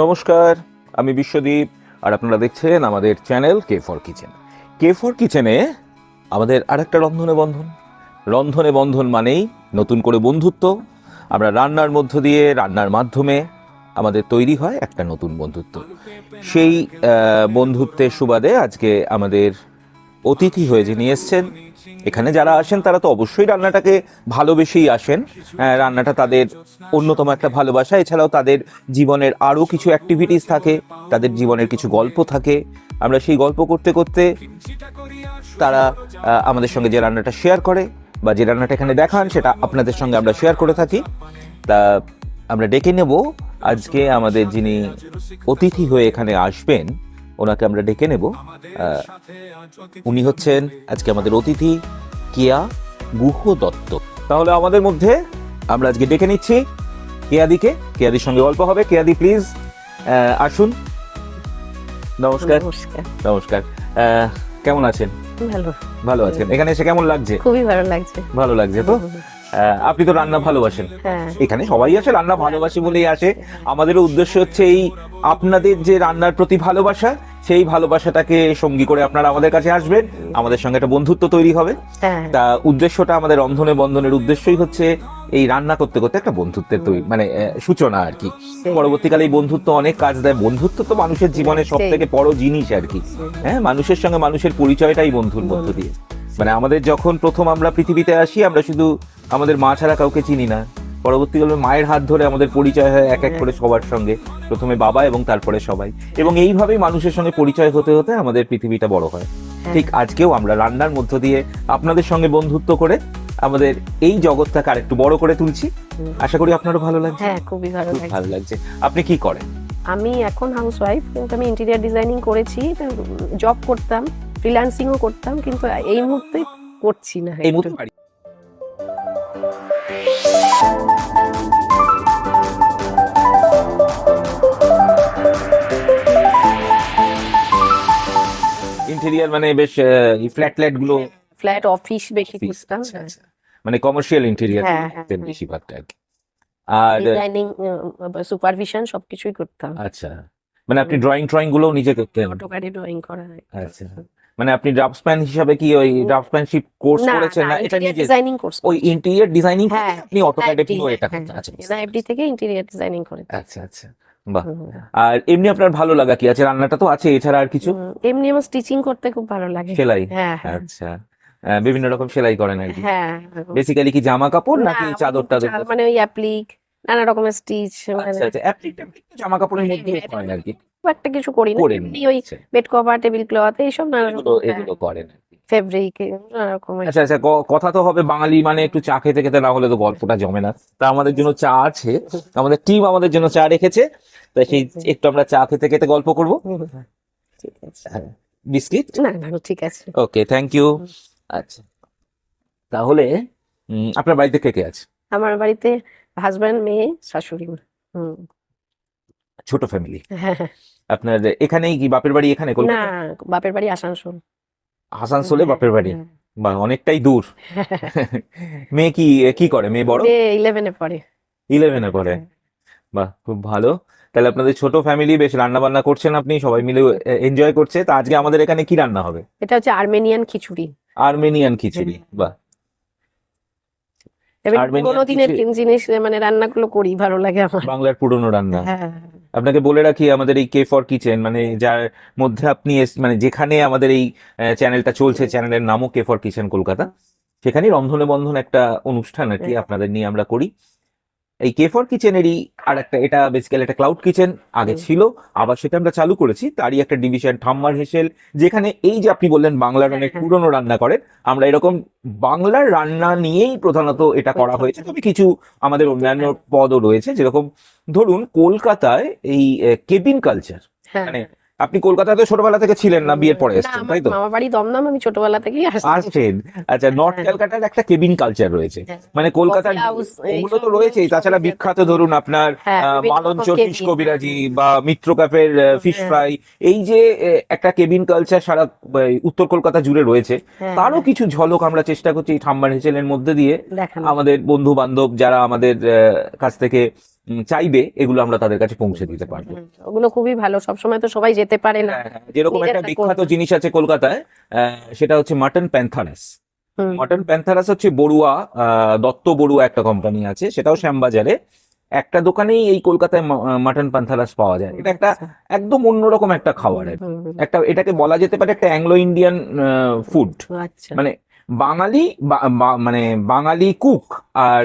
নমস্কার, আমি বিশ্বদীপ, আর আপনারা দেখছেন আমাদের channel K for kitchen. K for কিচেনে আমাদের আরেকটা রন্ধনে বন্ধন। রন্ধনে বন্ধন মানেই নতুন করে বন্ধুত্ব। আমরা রান্নার মধ্য দিয়ে, রান্নার মাধ্যমে আমাদের তৈরি হয় একটা নতুন বন্ধুত্ব। সেই বন্ধুত্বের সুবাদে আজকে আমাদের অতিথি হয়ে যিনি এসছেন এখানে যারা আসেন, তারা তো অবশ্যই রান্নাটাকে ভালোবেসেই আসেন। রান্নাটা তাদের অন্যতম একটা ভালোবাসা। এছাড়াও তাদের জীবনের আরও কিছু অ্যাক্টিভিটিস থাকে, তাদের জীবনের কিছু গল্প থাকে। আমরা সেই গল্প করতে করতে তারা আমাদের সঙ্গে যে রান্নাটা শেয়ার করে বা যে রান্নাটা এখানে দেখান, সেটা আপনাদের সঙ্গে আমরা শেয়ার করে থাকি। তা আমরা ডেকে নেব। আজকে আমাদের যিনি অতিথি হয়ে এখানে আসবেন ওনাকে আমরা ডেকে নেব। উনি হচ্ছেন আজকে আমাদের অতিথি কেয়া গুহ দত্ত। তাহলে আমাদের মধ্যে আমরা আজকে ডেকে নিচ্ছি কেয়াদিকে। কেয়াদির সঙ্গে গল্প হবে। কেয়াদি প্লিজ আসুন। নমস্কার। নমস্কার। কেমন আছেন? ভালো। ভালো আছেন। এখানে এসে কেমন লাগছে? খুবই ভালো লাগছে। ভালো লাগছে তো? আপনি তো রান্না ভালোবাসেন। হ্যাঁ। এখানে সবাই আসে রান্না ভালোবাসে বলেই আসে। আমাদের উদ্দেশ্য হচ্ছে এই আপনাদের যে রান্নার প্রতি ভালোবাসা সেই ভালোবাসাটাকে সঙ্গী করে আপনারা আমাদের কাছে আসবেন। আমাদের সঙ্গে একটা বন্ধুত্ব তৈরি হবে। হ্যাঁ। তা উদ্দেশ্যটা আমাদের রন্ধনে বন্ধনের উদ্দেশ্যই হচ্ছে এই রান্না করতে করতে একটা বন্ধুত্বের তৈরি মানে সূচনা আর কি। পরবর্তীকালে এই বন্ধুত্ব অনেক কাজ দেয়। বন্ধুত্ব তো মানুষের জীবনে সব থেকে বড় জিনিস আর কি। হ্যাঁ মানুষের সঙ্গে মানুষের পরিচয়টাই বন্ধুর মধ্য দিয়ে। মানে আমাদের যখন প্রথম আমরা পৃথিবীতে আসি আমরা শুধু আমাদের মা ছাড়া কাউকে চিনি না। পরবর্তীকালে মায়ের হাত ধরে আমাদের পরিচয় হয় এক এক করে সবার সঙ্গে। প্রথমে বাবা এবং তারপরে সবাই। এবং এইভাবেই মানুষের সঙ্গে পরিচয় হতে হতে আমাদের পৃথিবীটা বড় হয়। ঠিক আজকেও আমরা রান্নার মধ্য দিয়ে আপনাদের সঙ্গে বন্ধুত্ব করে আমাদের এই জগৎটাকে আরেকটু বড় করে তুলছি। আশা করি আপনারও ভালো লাগছে। হ্যাঁ খুবই ভালো লাগছে। ভালো লাগছে। আপনি কি করেন? আমি এখন হাউস ওয়াইফ কিন্তু আমি ইন্টেরিয়ার ডিজাইনিং করেছি জব করতাম ফ্রিল্যান্সিংও করতাম কিন্তু এই মুহূর্তে করছি না এই মুহূর্তে ইন্টেরিয়ার মানে বেশ ফ্ল্যাট ফ্ল্যাটগুলো ফ্ল্যাট অফিস বেশি করতাম আচ্ছা, আচ্ছা। মানে কমার্শিয়াল ইন্টেরিয়ার হ্যাঁ, হ্যাঁ, হ্যাঁ। বেশিরভাগটা আর আর ডিজাইনিং সুপারভিশন সবকিছুই করতাম। আচ্ছা। মানে আপনি ড্রয়িং ট্রয়িংগুলো নিজে করতেন অটোকারে ড্রয়িং করা হয়। আচ্ছা। মানে আপনি ড্রাফটসম্যান হিসাবে কি ওই ড্রাফটসম্যানশিপ কোর্স করেছেন না এটা নিজে ডিজাইনিং কোর্স ওই ইন্টেরিয়ার ডিজাইনিং হ্যাঁ, আপনি অটোক্যাডে পুরো এটা আচ্ছা এফডি থেকে ইন্টেরিয়ার ডিজাইনিং করে আচ্ছা আচ্ছা। বাহ। আর এমনি আপনার ভালো লাগা কি? আছে রান্নাটা তো আছে এছাড়া আর কিছু? এমনি আমার স্টিচিং করতে খুব ভালো লাগে। সেলাই? হ্যাঁ হ্যাঁ। আচ্ছা। বিভিন্ন রকম সেলাই করেন আর কি। হ্যাঁ বেসিক্যালি কি জামা কাপড় নাকি চাদর টাদর মানে ওই অ্যাপ্লিক নানা রকমের স্টিচ আচ্ছা আচ্ছা অ্যাপ্লিক ট্যাপ্লিক তো জামা কাপড়ের মধ্যে হ্যাঁ, করেন আর কি। খুব একটা কিছু করি না। করেন এমনি ওই আচ্ছা, বেড কভার টেবিল ক্লথ এইসব নানা এগুলো এগুলো করেন আর কি। ফেব্রিক নানা রকমের আচ্ছা আচ্ছা ক- কথা তো হবে বাঙালি মানে একটু চা খেতে খেতে না হলে তো গল্পটা জমে না। তা আমাদের জন্য চা আছে আমাদের টিম আমাদের জন্য চা রেখেছে। তাই সেই একটু আমরা চা খেতে খেতে গল্প করব। হুম, ঠিক আছে। বিস্কিট? না না ঠিক আছে। ওকে থ্যাংক ইউ আচ্ছা। তাহলে উম, আপনার বাড়িতে কে কে আছে? আমার বাড়িতে হাজব্যান্ড মেয়ে শাশুড়ি হুম। ছোট ফ্যামিলি হ্যাঁ। আপনার এখানেই কি বাপের বাড়ি এখানে না বাপের বাড়ি আসানসোল। আসানসোলে বাপের বাড়ি? বা অনেকটাই দূর। মেয়ে কি কি করে? মেয়ে বড়? মেয়ে ইলেভেনে পড়ে। ইলেভেনে পড়ে। হ্যাঁ। বাহ খুব ভালো। তাহলে আপনাদের ছোট ফ্যামিলি বেশ রান্না বান্না করছেন আপনি সবাই মিলে এনজয় করছে। তা আজকে আমাদের এখানে কি রান্না হবে? এটা হচ্ছে আর্মেনিয়ান খিচুড়ি। আর্মেনিয়ান খিচুড়ি। বাহ। পুরোনো দিনের জিনিস মানে রান্নাগুলো করি ভালো লাগে আমার। বাংলার পুরনো রান্না। হ্যাঁ। আপনাকে বলে রাখি আমাদের এই কে ফর কিচেন মানে যার মধ্যে আপনি মানে যেখানে আমাদের এই চ্যানেলটা চলছে চ্যানেলের নামও কে ফর কিচেন কলকাতা। সেখানেই রন্ধনে বন্ধন একটা অনুষ্ঠান আর কি হ্যাঁ। আপনাদের নিয়ে আমরা করি। এই কে ফর কিচেনেরই আর একটা এটা বেসিক্যালি একটা ক্লাউড কিচেন আগে ছিল আবার সেটা আমরা চালু করেছি তারই একটা ডিভিশন ঠাম্মার হেসেল যেখানে এই যে আপনি বললেন বাংলার অনেক হ্যাঁ। পুরনো রান্না করেন আমরা এরকম বাংলার রান্না নিয়েই প্রধানত এটা করা হয়েছে তবে কিছু আমাদের অন্যান্য পদও রয়েছে যেরকম ধরুন কলকাতায় এই কেবিন কালচার হ্যাঁ। মানে আপনি কলকাতাতে ছোটবেলা থেকে ছিলেন না বিয়ের পরে এসেছেন তাই তো? মামা বাড়ি দমদম আমি ছোটবেলা থেকেই আসছি। আসছেন। আচ্ছা নর্থ হ্যাঁ। ক্যালকাটার একটা কেবিন কালচার রয়েছে। হ্যাঁ। মানে কলকাতার ওগুলো তো রয়েছেই। তাছাড়া বিখ্যাত ধরুন আপনার হ্যাঁ, আহ, বিভিন্ন মালঞ্চ রকম ফিশ কবিরাজি বা মিত্র ক্যাফের ফিশ। ফ্রাই এই যে একটা কেবিন কালচার সারা উত্তর কলকাতা জুড়ে রয়েছে। তারও কিছু ঝলক আমরা চেষ্টা করছি এই ঠাম্বার হেসেলের মধ্যে দিয়ে আমাদের বন্ধু বান্ধব যারা আমাদের কাছ থেকে চাইবে এগুলো আমরা তাদের কাছে পৌঁছে দিতে পারব। ওগুলো খুবই ভালো সবসময় তো সবাই যেতে পারে না। হ্যাঁ, হ্যাঁ, যেরকম একটা বিখ্যাত জিনিস আছে কলকাতায় সেটা হচ্ছে মাটন প্যান্থারাস। মাটন প্যান্থারাস হচ্ছে বড়ুয়া দত্ত বড়ুয়া একটা কোম্পানি আছে সেটাও শ্যামবাজারে। একটা দোকানেই এই কলকাতায় মাটন প্যান্থারাস পাওয়া যায়। এটা একটা একদম অন্যরকম একটা খাবার একটা এটাকে বলা যেতে পারে একটা অ্যাংলো ইন্ডিয়ান ফুড আচ্ছা। মানে বাঙালি মানে বাঙালি কুক আর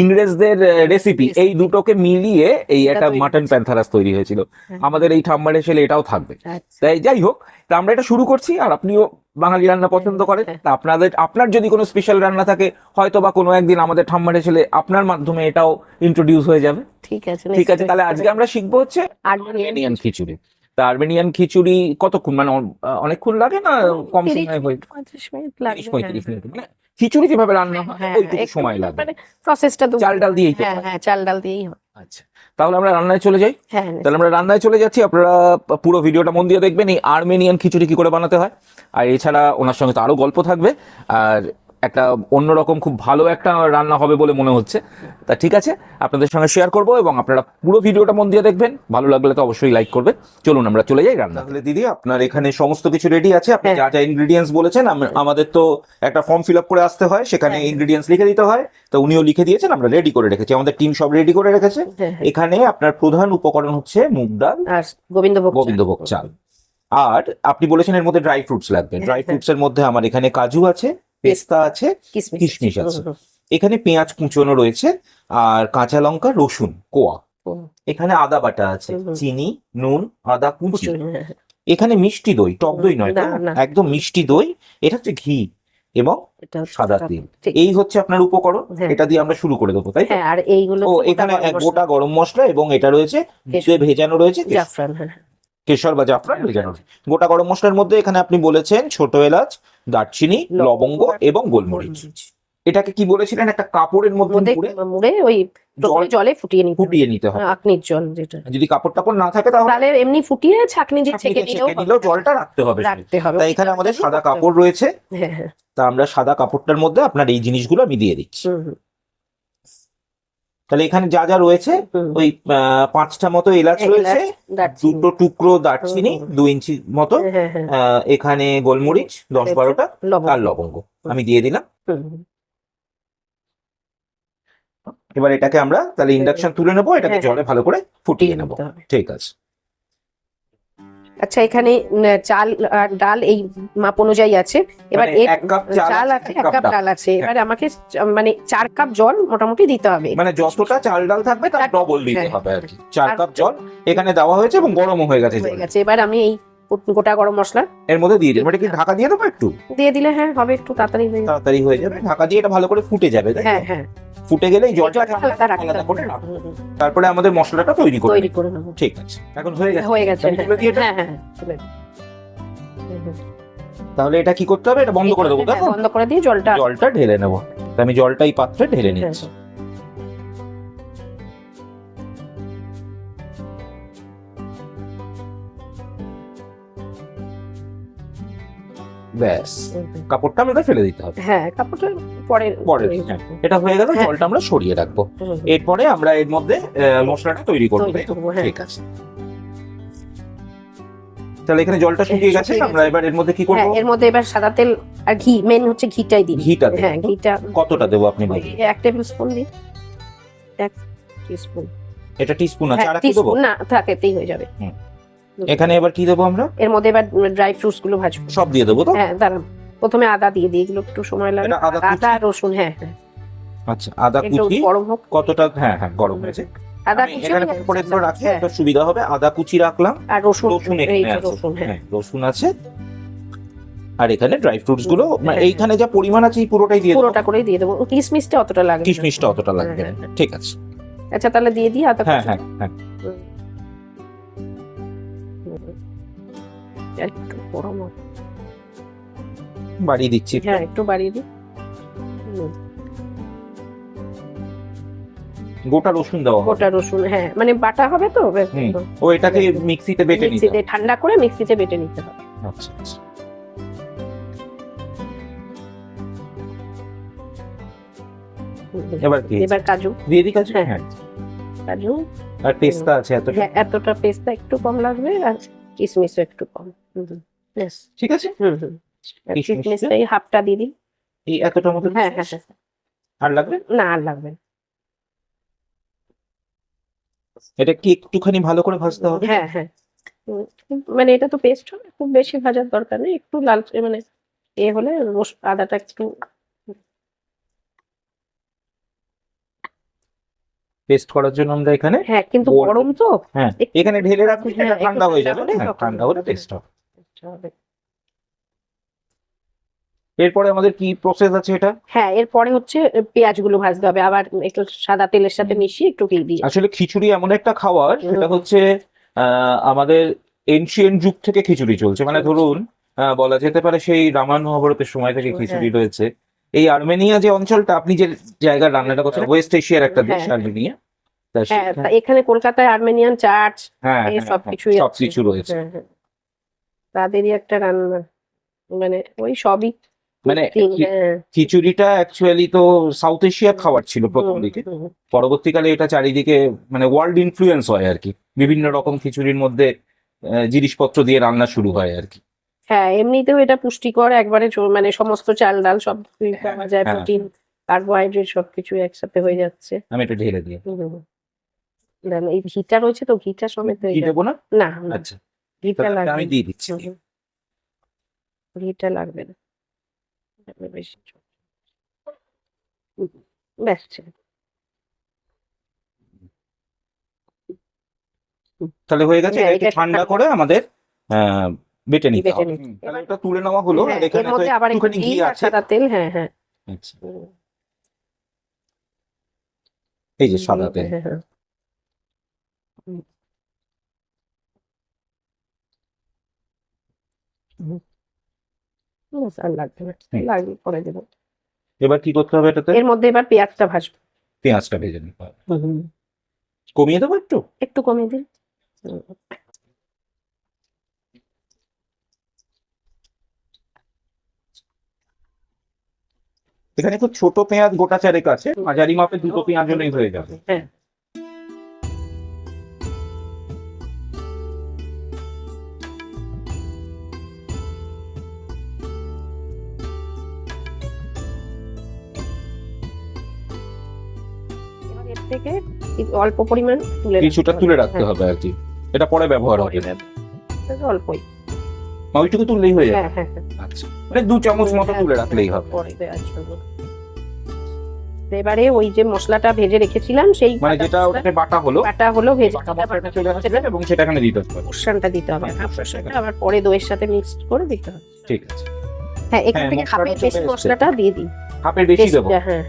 ইংরেজদের রেসিপি এই দুটোকে মিলিয়ে এই একটা মাটন প্যান্থারাস তৈরি হয়েছিল। হ্যাঁ। আমাদের এই ঠাম্বার এসে এটাও থাকবে। আচ্ছা। তাই যাই হোক তা আমরা এটা শুরু করছি আর আপনিও বাঙালি রান্না পছন্দ করেন। হ্যাঁ। তা আপনাদের আপনার যদি কোনো স্পেশাল রান্না থাকে হয়তো বা কোনো একদিন আমাদের ঠাম্মারে ছেলে আপনার মাধ্যমে এটাও ইন্ট্রোডিউস হয়ে যাবে। ঠিক আছে ঠিক আছে তাহলে আজকে আমরা শিখব হচ্ছে আর্মেনিয়ান খিচুড়ি। তা আর্মেনিয়ান খিচুড়ি কতক্ষণ? মানে অনেকক্ষণ লাগে না কম সময় হয়ে পঁয়ত্রিশ মিনিট লাগবে পঁয়ত্রিশ মিনিট মানে খিচুড়ি কীভাবে রান্না হয় ওই ওইটুকু সময় লাগে মানে প্রসেসটা তো চাল ডাল দিয়েই হ্যাঁ হ্যাঁ চাল ডাল দিয়েই হয়। আচ্ছা তাহলে আমরা রান্নায় চলে যাই। হ্যাঁ তাহলে আমরা রান্নায় চলে যাচ্ছি আপনারা পুরো ভিডিওটা মন দিয়ে দেখবেন এই আর্মেনিয়ান খিচুড়ি কি করে বানাতে হয়। আর এছাড়া ওনার সঙ্গে তো আরও গল্প থাকবে। আর একটা অন্যরকম খুব ভালো একটা রান্না হবে বলে মনে হচ্ছে। তা ঠিক আছে আপনাদের সঙ্গে শেয়ার করব এবং আপনারা পুরো ভিডিওটা মন দিয়ে দেখবেন। ভালো লাগলে তো অবশ্যই লাইক করবে চলুন আমরা চলে যাই রান্না তাহলে দিদি আপনার এখানে সমস্ত কিছু রেডি আছে? আপনি হ্যাঁ। যা যা ইনগ্রেডিয়েন্টস বলেছেন আমাদের তো একটা ফর্ম ফিল আপ করে আসতে হয় সেখানে হ্যাঁ। ইনগ্রেডিয়েন্টস লিখে দিতে হয়। তো উনিও লিখে দিয়েছেন আমরা রেডি করে রেখেছি। আমাদের টিম সব রেডি করে রেখেছে। হ্যাঁ, হ্যাঁ। এখানে আপনার প্রধান উপকরণ হচ্ছে মুগ ডাল আর গোবিন্দভোগ চাল। গোবিন্দভোগ চাল। আর আপনি বলেছেন এর মধ্যে ড্রাই ফ্রুটস লাগবে। হ্যাঁ, ড্রাই হ্যাঁ। ফ্রুটস এর মধ্যে আমার এখানে কাজু আছে। পেস্তা আছে কিশমিশ আছে। এখানে পেঁয়াজ কুচোনো রয়েছে আর কাঁচা লঙ্কা রসুন কোয়া এখানে আদা বাটা আছে। চিনি নুন আদা কুচি হ্যাঁ, হ্যাঁ। এখানে মিষ্টি দই টক দই নয়। একদম মিষ্টি দই এটা হচ্ছে ঘি এবং সাদা তিল এই হচ্ছে আপনার উপকরণ হ্যাঁ। এটা দিয়ে আমরা শুরু করে দেবো তাই আর এইগুলো ও এখানে গোটা এক গরম গোটা গরম মশলা এবং এটা রয়েছে। ভেজানো রয়েছে জাফরান কেশর বা জাফরান ভেজানো রয়েছে। গোটা গরম মশলার মধ্যে এখানে আপনি বলেছেন ছোট এলাচ দারচিনি লবঙ্গ এবং গোলমরিচ। এটাকে কি বলেছিলেন? একটা কাপড়ের মধ্যে মুড়ে ওই জলে ফুটিয়ে নিতে ফুটিয়ে নিতে হবে। আকনির জল যেটা। যদি কাপড় টাপড় না থাকে তাহলে এমনি ফুটিয়ে ছাকনি দিয়ে ছেঁকে দিলেও জলটা রাখতে হবে। রাখতে হবে। তাই এখানে আমাদের সাদা কাপড় রয়েছে। হ্যাঁ হ্যাঁ। তা আমরা সাদা কাপড়টার মধ্যে আপনার এই জিনিসগুলো আমি দিয়ে দিচ্ছি। তাহলে এখানে যা যা রয়েছে ওই পাঁচটা মতো এলাচ রয়েছে। দুটো টুকরো দারচিনি। দু ইঞ্চি মতো। হ্যাঁ হ্যাঁ আহ, এখানে গোলমরিচ দশ বারোটা আর লবঙ্গ। আমি দিয়ে দিলাম। এবার এটাকে আমরা তাহলে ইন্ডাকশন তুলে নেব এটাকে হ্যাঁ, জলে ভালো করে ফুটিয়ে নেব। ঠিক আছে। আচ্ছা এখানে চাল আর ডাল এই মাপ অনুযায়ী আছে। এবার মানে এক কাপ চাল আছে, এক কাপ ডাল। আছে। এবার আমাকে মানে চার কাপ জল মোটামুটি দিতে হবে। মানে যতটা চাল ডাল থাকবে তার চার- ডবল দিতে হ্যাঁ। হবে আর কি। চার কাপ জল এখানে দেওয়া হয়েছে এবং গরমও হয়ে হয়ে গেছে। এবার আমি এই গোটা গরম মশলা। এর মধ্যে দিয়ে দিই এটা কি ঢাকা দিয়ে দেবো একটু? দিয়ে দিলে হ্যাঁ হবে একটু তাড়াতাড়ি হয়ে যাবে। তাড়াতাড়ি হয়ে যাবে। ঢাকা দিয়ে এটা ভালো করে ফুটে যাবে তাই হ্যাঁ হ্যাঁ। ফুটে গেলে এই জলটা আলাদা করে। তারপরে আমাদের মশলাটা তৈরি করে তৈরি করে নেব। ঠিক আছে। এখন হয়ে গেছে। হয়ে গেছে। হ্যাঁ হ্যাঁ হুম। তাহলে এটা কি করতে হবে? এটা বন্ধ করে দেবো হ্যাঁ, বন্ধ করে দিয়ে জলটা জলটা ঢেলে নেব। আমি জলটা এই পাত্রে ঢেলে নিচ্ছি। ব্যাস কাপড়টা আমাদের ফেলে দিতে হবে। হ্যাঁ কাপড়টা পরে পরে হ্যাঁ, এটা হয়ে গেল হ্যাঁ। জলটা আমরা সরিয়ে রাখব। এরপরে আমরা এর মধ্যে মশলাটা তৈরি করব হ্যাঁ। ঠিক আছে। তাহলে এখানে জলটা শুকিয়ে গেছে আমরা এবার এর মধ্যে কি করব? এর মধ্যে এবার সাদা তেল আর ঘি মেন হচ্ছে ঘিটাই দিই। ঘিটা হ্যাঁ ঘিটা কতটা দেবো আপনি বলুন? এক টেবিল স্পুন দিই। এক টিস্পুন এটা টিস্পুন আছে আর একটু দেবো? না থাকে এতেই হয়ে যাবে। হুম। এখানে এবার কি দেবো আমরা? এর মধ্যে এবার ড্রাই ফ্রুটসগুলো ভাজবো। সব দিয়ে দেবো তো? হ্যাঁ দাঁড়ান প্রথমে আদা দিয়ে দিই এগুলো একটু সময় লাগে আদা রসুন হ্যাঁ হ্যাঁ। আচ্ছা আদা কুচি গরম হোক। কতটা হ্যাঁ হ্যাঁ গরম হয়েছে। আদা কুচি এখানে পরে যাচ্ছে। রাখি হ্যাঁ, একটা সুবিধা হবে আদা কুচি রাখলাম। আর রসুন রসুন এখানে আছে। রসুন হ্যাঁ। হ্যাঁ রসুন আছে। আর এখানে ড্রাই ফ্রুটসগুলো মানে এইখানে যা পরিমাণ আছে এই পুরোটাই দিয়ে দেবো। পুরোটা করেই দিয়ে দেবো। কিশমিশটা অতটা লাগবে। কিশমিশটা অতটা লাগবে ঠিক আছে। আচ্ছা তাহলে দিয়ে দিই আদা হ্যাঁ হ্যাঁ হ্যাঁ। একটু গরম। বাড়িয়ে দিচ্ছি হ্যাঁ একটু বাড়িয়ে দিই। গোটা রসুন হবে। গোটা রসুন হ্যাঁ মানে বাটা হবে তো ও এটাকে মিক্সিতে বেটে নিতে মিক্সিতে ঠান্ডা করে মিক্সিতে বেটে নিতে হবে। আচ্ছা আচ্ছা। এবার কি? এবার কাজু। দিয়ে দিই কাছে হ্যাঁ। হ্যাঁ। কাজু। আর পেস্তা আছে এত হ্যাঁ এতটা পেস্তা একটু কম লাগবে আর কিশমিশও একটু কম। ঠিক আছে? এই হাফটা দিয়ে এই এতটা মতো হ্যাঁ হ্যাঁ হ্যাঁ। আর লাগবে? না আর লাগবে এটা কি একটুখানি ভালো করে ভাজতে হবে? হ্যাঁ হ্যাঁ। মানে এটা তো পেস্ট হবে। খুব বেশি ভাজার দরকার নেই। একটু লাল মানে এ হলে রস- আদাটা একটু পেস্ট করার জন্য আমরা এখানে হ্যাঁ কিন্তু গরম তো। হ্যাঁ এখানে ঢেলে রাখলে হ্যাঁ, ঠান্ডা হয়ে যাবে ঠান্ডা হলে হ্যাঁ, হলে হবে। এরপরে আমাদের কি প্রসেস আছে এটা? হ্যাঁ এরপরে হচ্ছে পেঁয়াজগুলো ভাজতে হবে। আবার একটু সাদা তেলের সাথে মিশিয়ে একটু ঘি দিয়ে। আসলে খিচুড়ি এমন একটা খাবার। সেটা হচ্ছে আমাদের এনশিয়েন্ট যুগ থেকে খিচুড়ি চলছে। মানে ধরুন বলা যেতে পারে সেই রামায়ণ মহাভারতের সময় থেকে হ্যাঁ। খিচুড়ি রয়েছে। এই আর্মেনিয়া যে অঞ্চলটা আপনি যে জায়গার রান্নাটা করছেন ওয়েস্ট এশিয়ার একটা দেশ হ্যাঁ। আর্মেনিয়া। হ্যাঁ এখানে কলকাতায় আর্মেনিয়ান চার্চ হ্যাঁ এই হ্যাঁ, সব হ্যাঁ, কিছুই আছে। সবকিছু রয়েছে। হ্যাঁ হ্যাঁ তাদেরই একটা রান্না। মানে ওই সবই মানে হ্যাঁ। খিচুড়িটা অ্যাকচুয়ালি তো সাউথ এশিয়ার খাবার ছিল প্রথম দিকে। পরবর্তীকালে এটা চারিদিকে মানে ওয়ার্ল্ড ইনফ্লুয়েন্স হয় আর কি। বিভিন্ন রকম খিচুড়ির মধ্যে জিনিসপত্র দিয়ে রান্না শুরু হয় আর কি। হ্যাঁ এমনিতেও এটা পুষ্টিকর একবারে মানে সমস্ত চাল ডাল সব কিছুই পাওয়া যায় হ্যাঁ। প্রোটিন কার্বোহাইড্রেট সবকিছু একসাথে হয়ে যাচ্ছে। আমি এটা ঢেলে দিই। এই ঘিটা রয়েছে তো ঘিটা সমেত হয়ে না না, আচ্ছা। ঘিটা তাহলে লাগবে আমি। দিয়ে দিচ্ছি। ঘিটা লাগবে না। বেশি ব্যাস তাহলে হয়ে গেছে হ্যাঁ, এটা একটু ঠান্ডা করে আমাদের আহ, বেটে নিতে হবে। তাহলে ওটা তুলে নেওয়া হলো আর হ্যাঁ, এখানে তো আবার একটু একটুখানি ঘি আর আছে। সাদা তেল হ্যাঁ হ্যাঁ। আচ্ছা, এই যে সাদা তেল হ্যাঁ, হ্যাঁ। হুম। হুম। ব্যাস, আর লাগবে না। লাগবে পরে দেবো। এবার কি করতে হবে এটাতে? এর মধ্যে এবার পেঁয়াজটা ভাজবো। পেঁয়াজটা ভেজে নিতে হবে। কমিয়ে দেবো একটু? একটু কমিয়ে দিন। এখানে খুব ছোট পেঁয়াজ গোটা চারেক আছে। মাঝারি মাপে দুটো পেঁয়াজ হলেই হয়ে যাবে। হ্যাঁ। থেকে অল্প পরিমাণ তুলে কিছুটা তুলে রাখতে হ্যাঁ, হবে আর কি। এটা পরে ব্যবহার হবে। অল্পই। ওইটুকু তুললেই হয়ে যাবে। হ্যাঁ হ্যাঁ আচ্ছা। মানে দু চামচ মতো তুলে রাখলেই হবে। পরে দেওয়ার জন্য। এবারে ওই যে মশলাটা ভেজে রেখেছিলাম সেই মানে যেটা ওটাতে বাটা হলো বাটা হলো ভেজে এবং সেটা এখানে দিতে হবে। পোর্শনটা দিতে হবে। পোর্শনটা আবার পরে দইয়ের সাথে মিক্সড করে দিতে হবে। ঠিক আছে। হ্যাঁ এখান থেকে হাফের বেশি মশলাটা দিয়ে দিই। হাফের বেশি দেবো। হ্যাঁ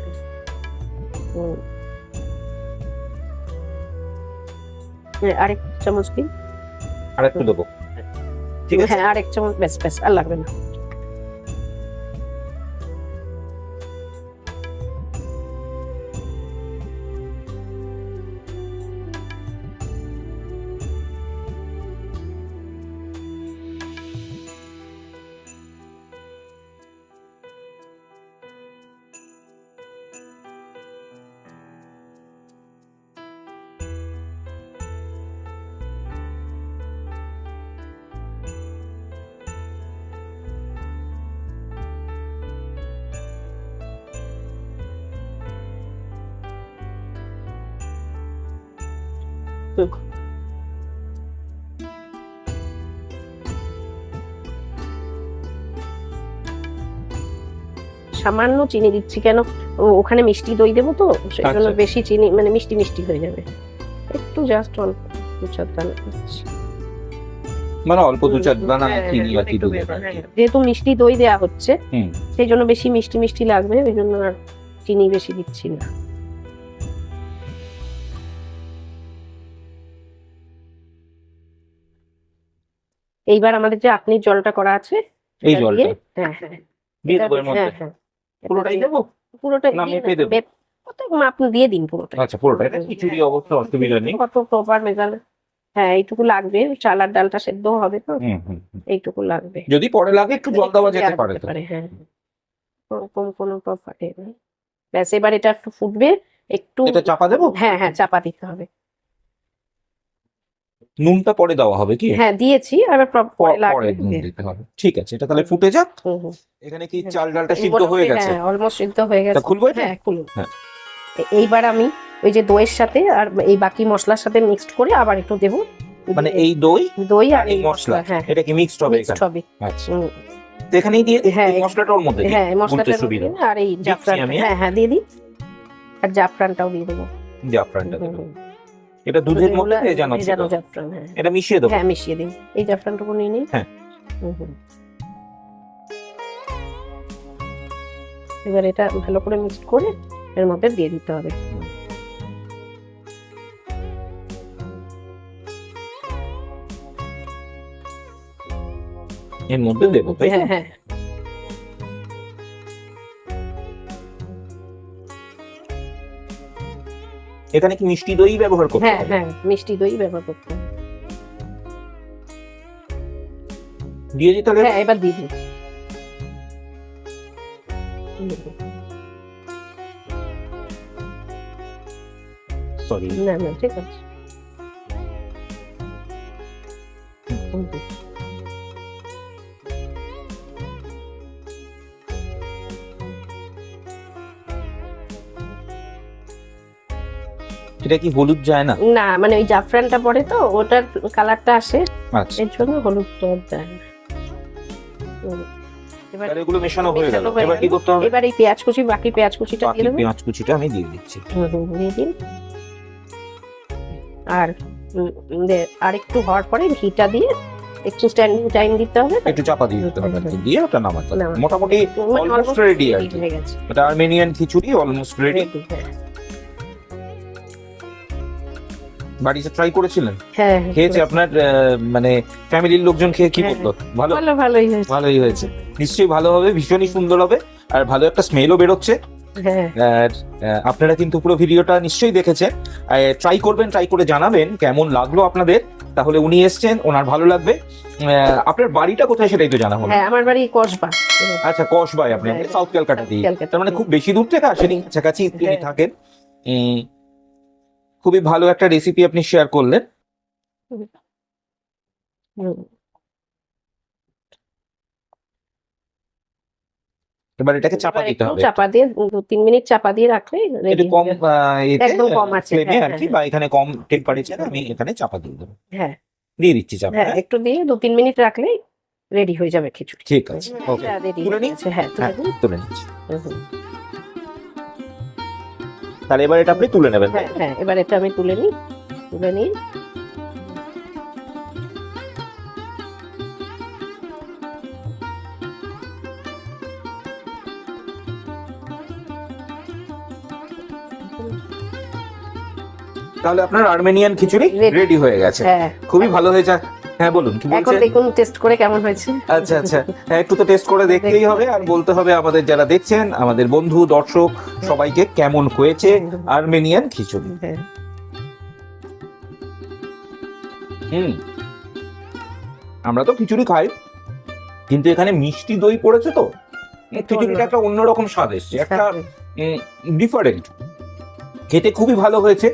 আরেক চামচ দিন। আর একটু দেবো। ঠিক আছে? হ্যাঁ আরেক চামচ ব্যাস ব্যাস আর লাগবে না সামান্য চিনি দিচ্ছি কেন ওখানে মিষ্টি দই দেবো তো সেই জন্য আচ্ছা। বেশি চিনি মানে মিষ্টি মিষ্টি হয়ে যাবে একটু জাস্ট অল্প দু চার দানা দিচ্ছি। মানে অল্প দু চার দানা হ্যাঁ, চিনি হ্যাঁ, আর কি দেবেন, হ্যাঁ। যেহেতু মিষ্টি দই দেওয়া হচ্ছে সেই জন্য বেশি মিষ্টি মিষ্টি লাগবে ওই জন্য আর চিনি বেশি দিচ্ছি না এইবার আমাদের যে আপনি জলটা করা আছে এই জলটা। হ্যাঁ হ্যাঁ দিয়ে এটা- দেবো এর মধ্যে। হ্যাঁ, হ্যাঁ। পুরোটাই দেবো? পুরোটাই না, মেপে দেবো? আপনি দিয়ে দিন পুরোটাই? আচ্ছা পুরোটা এটা খিচুড়ি অবশ্য অসুবিধা নেই। কত প্রপার মেজালে হ্যাঁ এইটুকু লাগবে। চাল আর ডালটা সেদ্ধ হবে তো। এইটুকু লাগবে। যদি পরে লাগে একটু জল দেওয়া যেতে পারে হ্যাঁ। ওরকম কোনো প্রপার ব্যাস এবার এটা একটু ফুটবে। একটু এটা চাপা দেবো? হ্যাঁ হ্যাঁ চাপা দিতে হবে। নুনটা পরে দেওয়া হবে কি? হ্যাঁ দিয়েছি আবার পরে নুন দিতে হবে। ঠিক আছে এটা তাহলে ফুটে যাক। এখানে কি চাল ডালটা সিদ্ধ হয়ে গেছে? হ্যাঁ অলমোস্ট সিদ্ধ হয়ে গেছে। খুলবো? হ্যাঁ খুলুন। হ্যাঁ। এইবার আমি ওই যে দইয়ের সাথে আর এই বাকি মশলার সাথে মিক্সড করে আবার একটু দেবো। মানে এই দই দই আর আর এই মশলা? হ্যাঁ। এটা কি মিক্সড হবে মিক্সড হবে। আচ্ছা। এখানেই দিয়ে? হ্যাঁ, এই মশলাটা ওর মধ্যে হ্যাঁ মশলাটা সুবিধা। আর এই জাফরান। হ্যাঁ হ্যাঁ দিয়ে দিই। আর জাফরানটাও দিয়ে দেবো। জাফরানটা দেবো। এটা দুধের মধ্যে ভেজানো জাফরান হ্যাঁ। এটা মিশিয়ে দেবো। হ্যাঁ মিশিয়ে দিন। এই জাফরানটুকু নিয়ে নিন। হ্যাঁ। এবার এটা ভালো করে মিক্সড করে এর মধ্যে দিয়ে দিতে হবে। এর মধ্যে দেবো তাই হ্যাঁ হ্যাঁ। এখানে কি মিষ্টি দই ব্যবহার করতে হ্যাঁ হবে? হ্যাঁ মিষ্টি দই ব্যবহার করতে হবে। দিয়ে দিই তাহলে? হ্যাঁ এবার দিয়ে হুম, সরি না না ঠিক আছে। এটা কি হলুদ যায় না? না মানে ওই জাফরানটা পরে তো ওটার কালারটা আসে। আচ্ছা। এর জন্য হলুদটা দেয় না। এবার এগুলো মেশানো হয়ে গেল। এবার কি করতে হবে? এবার এই পেঁয়াজ কুচি বাকি পেঁয়াজ কুচিটা দিয়ে দেবেন পেঁয়াজ কুচিটা আমি দিয়ে দিচ্ছি। দিয়ে দিন। আর একটু হওয়ার পরে ঘিটা দিয়ে একটু স্ট্যান্ডিং টাইম দিতে হবে একটু চাপা দিয়ে দিতে হবে। দিয়ে ওটা নামাতে মোটামুটি মানে অলমোস্ট রেডি আর কি। এটা আর্মেনিয়ান খিচুড়ি অলমোস্ট রেডি বাড়িতে ট্রাই করেছিলেন? হ্যাঁ হ্যাঁ, খেয়েছে আপনার মানে ফ্যামিলির লোকজন খেয়ে কি হ্যাঁ, বলতো ভালো? ভালো ভালোই হয়েছে। ভালোই হয়েছে। নিশ্চয়ই ভালো হবে ভীষণই সুন্দর হবে আর ভালো একটা স্মেলও বেরোচ্ছে। হ্যাঁ। আর আপনারা কিন্তু পুরো ভিডিওটা নিশ্চয়ই দেখেছেন। ট্রাই করবেন ট্রাই করে জানাবেন কেমন লাগল আপনাদের। তাহলে উনি এসছেন ওনার ভালো লাগবে। আপনার বাড়িটা কোথায় সেটাই তো জানা হলো। হ্যাঁ আমার বাড়ি কসবা। আচ্ছা কসবাই আপনি হ্যাঁ, সাউথ ক্যালকাটা দিয়ে। তার মানে খুব বেশি দূর থেকে আসেনি কাছাকাছি তিনি হ্যাঁ। থাকেন খুবই ভালো একটা রেসিপি আপনি শেয়ার করলেন। এবার এটাকে চাপা দিতে হবে চাপা দিয়ে দু তিন মিনিট চাপা দিয়ে রাখলে একটু রেডি কম এতে, একদম কম আছে, হ্যাঁ, আর কি হ্যাঁ, বা এখানে কম টেম্পারেচারে আমি এখানে চাপা দিয়ে দেবো। হ্যাঁ। দিয়ে দিচ্ছি চাপা হ্যাঁ একটু দিয়ে দু তিন মিনিট রাখলেই রেডি হয়ে যাবে খিচুড়ি। ঠিক আছে ওকে তুলে হয়ে হ্যাঁ তুলে হ্যাঁ নিচ্ছি। তাহলে এবার এটা আপনি তুলে নেবেন। হ্যাঁ হ্যাঁ এবার এটা আমি তুলে নিই তুলে নিই। তাহলে আপনার আর্মেনিয়ান খিচুড়ি রেডি হয়ে গেছে। হ্যাঁ। খুবই ভালো হয়েছে হ্যাঁ বলুন কি এখন বলছেন? দেখুন টেস্ট করে কেমন হয়েছে। আচ্ছা আচ্ছা। হ্যাঁ একটু তো টেস্ট করে দেখতেই হবে আর বলতে হবে আমাদের যারা দেখছেন আমাদের বন্ধু দর্শক সবাইকে কেমন হয়েছে আর্মেনিয়ান খিচুড়ি। হ্যাঁ। হুম। আমরা তো খিচুড়ি খাই কিন্তু এখানে মিষ্টি দই পড়েছে তো। একটু খিচুড়িটা একটা অন্যরকম স্বাদ এসছে একটা ডিফারেন্ট খেতে খুবই ভালো হয়েছে।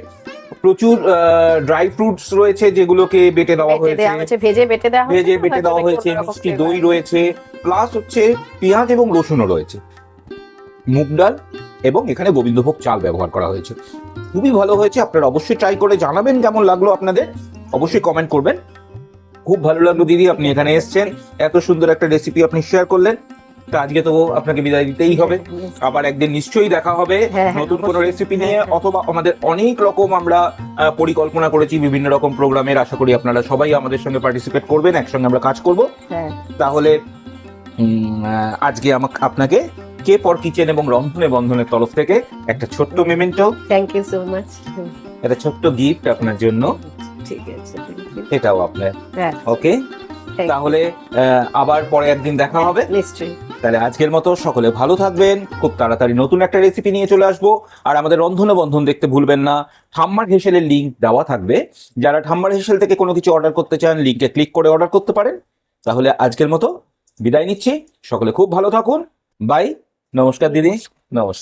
প্রচুর ড্রাই ফ্রুটস রয়েছে যেগুলোকে বেটে দেওয়া হয়েছে। ভেজে বেটে দেওয়া হয়েছে ভেজে বেটে দেওয়া হয়েছে মিষ্টি দই রয়েছে প্লাস হচ্ছে পেঁয়াজ এবং রসুনও রয়েছে। মুগ ডাল এবং এখানে গোবিন্দভোগ চাল ব্যবহার করা হয়েছে। খুবই ভালো হয়েছে আপনারা অবশ্যই ট্রাই করে জানাবেন কেমন লাগল আপনাদের। অবশ্যই কমেন্ট করবেন। খুব ভালো লাগল দিদি আপনি এখানে এসেছেন। এত সুন্দর একটা রেসিপি আপনি শেয়ার করলেন। তা আজকে তো আপনাকে বিদায় দিতেই হবে। আবার একদিন নিশ্চয়ই দেখা হবে হ্যাঁ, হ্যাঁ, নতুন কোনো রেসিপি নিয়ে। অথবা আমাদের অনেক রকম আমরা পরিকল্পনা করেছি বিভিন্ন রকম প্রোগ্রামের আশা করি আপনারা সবাই আমাদের সঙ্গে পার্টিসিপেট করবেন একসঙ্গে আমরা কাজ করব। হ্যাঁ। তাহলে আজকে আমাকে আপনাকে কে ফর কিচেন এবং রন্ধনে বন্ধনের তরফ থেকে একটা ছোট্ট memento thank you so much একটা ছোট্ট গিফট আপনার জন্য। ঠিক আছে এটাও আপনার। ওকে তাহলে আহ, আবার পরে একদিন দেখা হবে। নিশ্চয়ই। তাহলে আজকের মতো সকলে ভালো থাকবেন খুব তাড়াতাড়ি নতুন একটা রেসিপি নিয়ে চলে আসব। আর আমাদের রন্ধনে বন্ধন দেখতে ভুলবেন না ঠাম্মার হেসেলের লিঙ্ক দেওয়া থাকবে। যারা ঠাম্মার হেসেল থেকে কোনো কিছু অর্ডার করতে চান লিঙ্কে ক্লিক করে অর্ডার করতে পারেন। তাহলে আজকের মতো বিদায় নিচ্ছি। সকলে খুব ভালো থাকুন। বাই নমস্কার দিদি। নমস্কার।